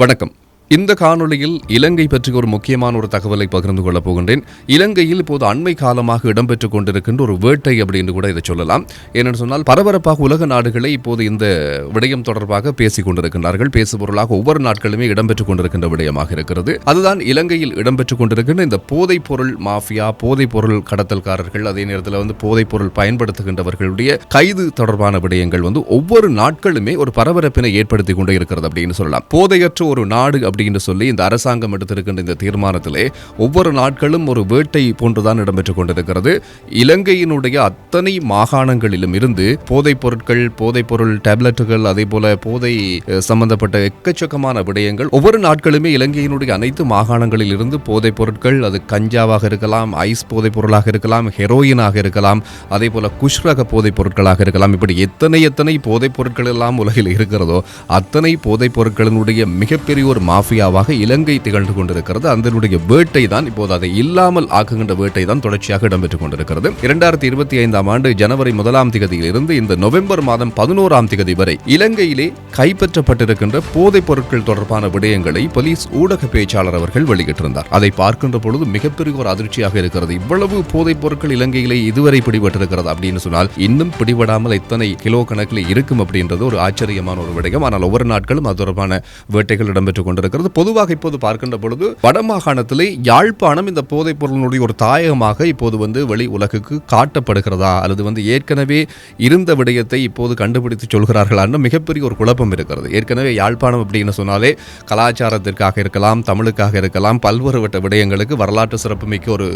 வணக்கம். இந்த காணொளியில் இலங்கை பற்றி ஒரு முக்கியமான ஒரு தகவலை பகிர்ந்து கொள்ளப் போகின்றேன். இலங்கையில் இப்போது அண்மை காலமாக இடம்பெற்றுக் கொண்டிருக்கின்ற ஒரு வேட்டை அப்படின்னு கூட இதை சொல்லலாம். ஏனென்று சொன்னால் பரபரப்பாக உலக நாடுகளை இப்போது இந்த விடயம் தொடர்பாக பேசிக் கொண்டிருக்கின்றார்கள். பேசுபொருளாக ஒவ்வொரு நாட்களுமே இடம்பெற்றுக் கொண்டிருக்கின்ற விடயமாக இருக்கிறது. அதுதான் இலங்கையில் இடம்பெற்றுக் கொண்டிருக்கின்ற இந்த போதைப் பொருள் மாஃபியா போதைப் பொருள் கடத்தல்காரர்கள் அதே நேரத்தில் வந்து போதைப் பொருள் பயன்படுத்துகின்றவர்களுடைய கைது தொடர்பான விடயங்கள் வந்து ஒவ்வொரு நாட்களுமே ஒரு பரபரப்பினை ஏற்படுத்தி கொண்டே இருக்கிறது அப்படின்னு சொல்லலாம். போதையற்ற ஒரு நாடு அப்படின்னு சொல்லி இந்த அரசாங்கம் எடுத்திருக்கின்ற இந்த தீர்மானத்திலே ஒவ்வொரு நாட்களும் ஒரு வேட்டை போன்றுதான் இடம்பெற்றுக் கொண்டிருக்கிறது. இலங்கையினுடைய அத்தனை மாகாணங்களிலும் இருந்து போதைப் பொருட்கள் போதைப் பொருள் டேப்லெட்டுகள் அதே போல போதை சம்பந்தப்பட்ட எக்கச்சக்கமான விடயங்கள் ஒவ்வொரு நாட்களுமே இலங்கையினுடைய அனைத்து மாகாணங்களில் இருந்து போதைப் பொருட்கள் அது கஞ்சாவாக இருக்கலாம் ஐஸ் போதைப் பொருளாக இருக்கலாம் ஹெரோயினாக இருக்கலாம் அதே போல குஷ்ரக போதைப் பொருட்களாக இருக்கலாம். இப்படி எத்தனை எத்தனை போதைப் பொருட்கள் எல்லாம் உலகில் இருக்கிறதோ அத்தனை போதைப் பொருட்களினுடைய மிகப்பெரிய ஒரு மாஃபியாவாக இலங்கை திகழ்ந்து கொண்டிருக்கிறது. அதனுடைய வேட்டை தான் இப்போது அதை இல்லாமல் ஆக்குகின்ற வேட்டை தான் தொடர்ச்சியாக இடம்பெற்றுக் கொண்டிருக்கிறது. இரண்டாயிரத்தி இருபத்தி ஐந்தாம் ஆண்டு ஜனவரி முதலாம் திகதியிலிருந்து இந்த நவம்பர் மாதம் பதினோராம் திகதி வரை இலங்கையிலே கைப்பற்றப்பட்டிருக்கின்ற போதைப் பொருட்கள் தொடர்பான விடயங்களை போலீஸ் ஊடக பேச்சாளர் அவர்கள் வெளியிட்டிருந்தார். அதை பார்க்கின்ற பொழுது மிகப்பெரிய ஒரு அதிர்ச்சியாக இருக்கிறது. இவ்வளவு போதைப் பொருட்கள் இலங்கையிலே இதுவரை பிடிபட்டிருக்கிறது அப்படின்னு சொன்னால் இன்னும் பிடிபடாமல் எத்தனை கிலோ கணக்கில் இருக்கும் அப்படின்றது ஒரு ஆச்சரியமான ஒரு விடயம். ஆனால் ஒவ்வொரு நாட்களும் அது தொடர்பான வேட்டைகள் இடம்பெற்றுக் கொண்டிருக்கிறது. பொதுவாக இப்போது பார்க்கின்ற பொழுது வடமாகாணத்திலே யாழ்ப்பாணம் இந்த போதைப் பொருளினுடைய ஒரு தாயகமாக இப்போது வந்து வெளி உலகுக்கு காட்டப்படுகிறதா? அல்லது வந்து ஏற்கனவே இருந்த விடயத்தை இப்போது கண்டுபிடித்து சொல்கிறார்களான்னு மிகப்பெரிய ஒரு குழப்பம் இருக்கிறது. ஏற்கனவே யாழ்ப்பாணம் அப்படின்னு சொன்னாலே கலாச்சாரத்திற்காக இருக்கலாம் தமிழுக்காக இருக்கலாம் பல்வேறுபட்ட விடயங்களுக்கு வரலாற்று சிறப்புமிக்க ஒரு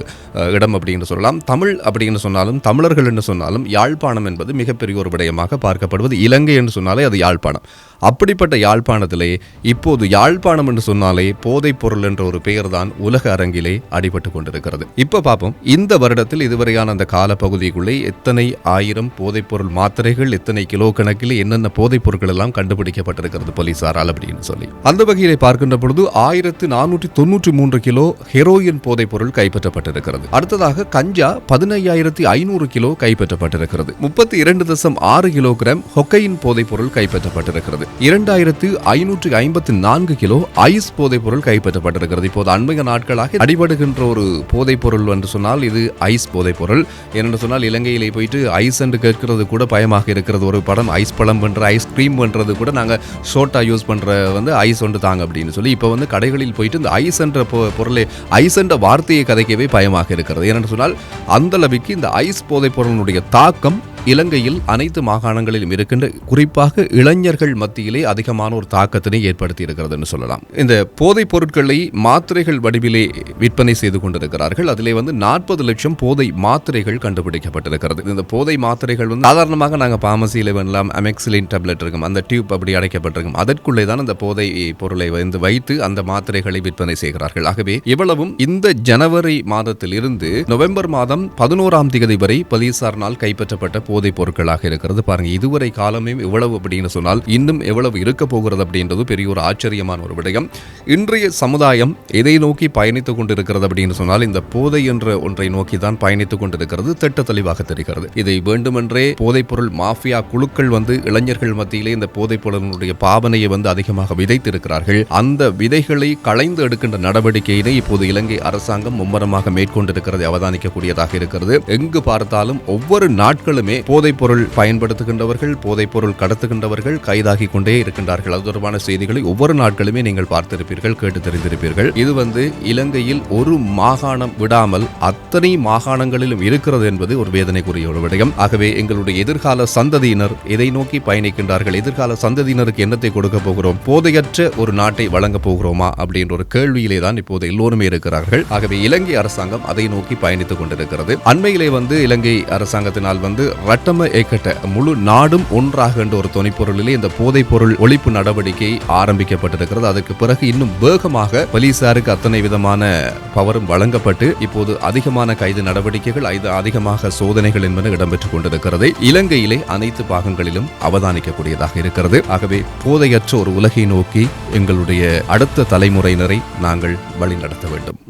இடம் அப்படின்னு சொல்லலாம். தமிழ் அப்படின்னு சொன்னாலும் தமிழர்கள் என்று சொன்னாலும் யாழ்ப்பாணம் என்பது மிகப்பெரிய ஒரு விடயமாக பார்க்கப்படுவது இலங்கை என்று சொன்னாலே அது யாழ்ப்பாணம். அப்படிப்பட்ட யாழ்ப்பாணத்திலே இப்போது யாழ்ப்பாணம் என்று சொன்னாலே போதைப் பொருள் என்ற ஒரு பெயர் தான் உலக அரங்கிலே அடிபட்டு கொண்டிருக்கிறது. இப்ப பார்ப்போம் இந்த வருடத்தில் இதுவரையான அந்த காலப்பகுதிக்குள்ளே எத்தனை ஆயிரம் போதைப் பொருள் மாத்திரைகள் எத்தனை கிலோ கணக்கில் என்னென்ன போதைப் பொருட்கள் எல்லாம் கண்டுபிடிக்கப்பட்டிருக்கிறது போலீசாரால் அப்படின்னு சொல்லி. அந்த வகையிலே பார்க்கின்ற பொழுது ஆயிரத்து நானூற்றி தொன்னூற்றி மூன்று கிலோ ஹெரோயின் போதைப் பொருள் கைப்பற்றப்பட்டிருக்கிறது. அடுத்ததாக கஞ்சா பதினையாயிரத்தி ஐநூறு கிலோ கைப்பற்றப்பட்டிருக்கிறது. முப்பத்தி இரண்டு தசம் ஆறு கிலோ கிராம் ஹொக்கையின் போதைப் பொருள் கைப்பற்றப்பட்டிருக்கிறது. இரண்டாயிரத்து ஐநூற்று ஐம்பத்தி நான்கு கிலோ ஐஸ் போதைப் பொருள் கைப்பற்றப்பட்டிருக்கிறது. இப்போது அண்மைய நாட்களாக அடிபடுகின்ற ஒரு போதைப் பொருள் என்று சொன்னால் இது ஐஸ் போதைப் பொருள் ஏனென்று சொன்னால் இலங்கையிலே போயிட்டு ஐஸ் என்று கேட்கிறது கூட பயமாக இருக்கிறது. ஒரு படம் ஐஸ் பழம் பண்ணுற ஐஸ் பண்ணுறது கூட நாங்கள் ஷோட்டாக யூஸ் பண்ணுற வந்து ஐஸ் ஒன்று தாங்க அப்படின்னு சொல்லி இப்போ வந்து கடைகளில் போயிட்டு இந்த ஐஸ் என்ற பொ- பொருளை ஐஸ் என்ற வார்த்தையை கதைக்கவே பயமாக இருக்கிறது. ஏனென்று சொன்னால் அந்த அளவுக்கு இந்த ஐஸ் போதைப் பொருளினுடைய தாக்கம் இலங்கையில் அனைத்து மாகாணங்களிலும் இருக்கின்ற குறிப்பாக இளைஞர்கள் மத்தியிலே அதிகமான ஒரு தாக்கத்தினை ஏற்படுத்தி இருக்கிறதுன்னு சொல்லலாம். இந்த போதைப் பொருட்களை மாத்திரைகள் வடிவிலே விற்பனை செய்து கொண்டிருக்கிறார்கள். அதிலே வந்து நாற்பது லட்சம் போதை மாத்திரைகள் கண்டுபிடிக்கப்பட்டிருக்கிறது. இந்த போதை மாத்திரைகள் வந்து சாதாரணமாக நாங்கள் பாமசியில் வேணலாம் அமெக்சிலின் டேப்லெட் இருக்கும் அந்த டியூப் அப்படி அடைக்கப்பட்டிருக்கும். அதற்குள்ளே தான் அந்த போதை பொருளை வந்து வைத்து அந்த மாத்திரைகளை விற்பனை செய்கிறார்கள். ஆகவே இவ்வளவும் இந்த ஜனவரி மாதத்தில் இருந்து நவம்பர் மாதம் பதினோராம் தேதி வரை போலீசாரினால் கைப்பற்றப்பட்ட போதைப் பொருட்களாக இருக்கிறது. பாருங்க இதுவரை காலமே எவ்வளவு அப்படின்னு சொன்னால் இன்னும் எவ்வளவு இருக்க போகிறது அப்படின்றது பெரிய ஒரு ஆச்சரியமான ஒரு விடயம். இன்றைய சமுதாயம் எதை நோக்கி பயணித்துக் கொண்டிருக்கிறது அப்படின்னு சொன்னால் இந்த போதை என்ற ஒன்றை நோக்கி தான் பயணித்துக் கொண்டிருக்கிறது திட்ட தெளிவாக தெரிகிறது. இதை வேண்டுமென்றே போதைப்பொருள் மாஃபியா குழுக்கள் வந்து இளைஞர்கள் மத்தியிலே இந்த போதைப்பொருளினுடைய பாவனையை வந்து அதிகமாக விதைத்திருக்கிறார்கள். அந்த விதைகளை களைந்து எடுக்கின்ற நடவடிக்கையினை இப்போது இலங்கை அரசாங்கம் மும்மரமாக மேற்கொண்டிருக்கிறது அவதானிக்கக்கூடியதாக இருக்கிறது. எங்கு பார்த்தாலும் ஒவ்வொரு நாட்களுமே போதைப் பொருள் பயன்படுத்துகின்றவர்கள் போதைப் பொருள் கடத்துகின்றவர்கள் கைதாகி கொண்டே இருக்கின்றார்கள். அது தொடர்பான செய்திகளை ஒவ்வொரு நாட்களுமே நீங்கள் பார்த்திருப்பீர்கள் கேட்டு தெரிந்திருப்பீர்கள். இது வந்து இலங்கையில் ஒரு மாகாணம் விடாமல் அத்தனை மாகாணங்களிலும் இருக்கிறது என்பது ஒரு வேதனைக்குரிய ஒரு விடயம். ஆகவே எங்களுடைய எதிர்கால சந்ததியினர் எதை நோக்கி பயணிக்கின்றார்கள் எதிர்கால சந்ததியினருக்கு என்னத்தை கொடுக்க போகிறோம் போதையற்ற ஒரு நாட்டை வழங்கப் போகிறோமா அப்படின்ற ஒரு கேள்வியிலே தான் இப்போது எல்லோருமே இருக்கிறார்கள். ஆகவே இலங்கை அரசாங்கம் அதை நோக்கி பயணித்துக் கொண்டிருக்கிறது. அண்மையிலே வந்து இலங்கை அரசாங்கத்தினால் வந்து வட்டம ஏக்கட்ட முழு நாடும் ஒன்றாக என்ற ஒரு துணைப்பொருளிலே இந்த போதைப் பொருள் ஒழிப்பு நடவடிக்கை ஆரம்பிக்கப்பட்டிருக்கிறது. அதற்கு பிறகு இன்னும் வேகமாக போலீசாருக்கு அத்தனை விதமான பவரும் வழங்கப்பட்டு இப்போது அதிகமான கைது நடவடிக்கைகள் ஐந்து அதிகமாக சோதனைகள் என்பன இடம்பெற்றுக் கொண்டிருக்கிறது. இலங்கையிலே அனைத்து பாகங்களிலும் அவதானிக்கக்கூடியதாக இருக்கிறது. ஆகவே போதையற்ற ஒரு உலகை நோக்கி எங்களுடைய அடுத்த தலைமுறையினரை நாங்கள் வழிநடத்த வேண்டும்.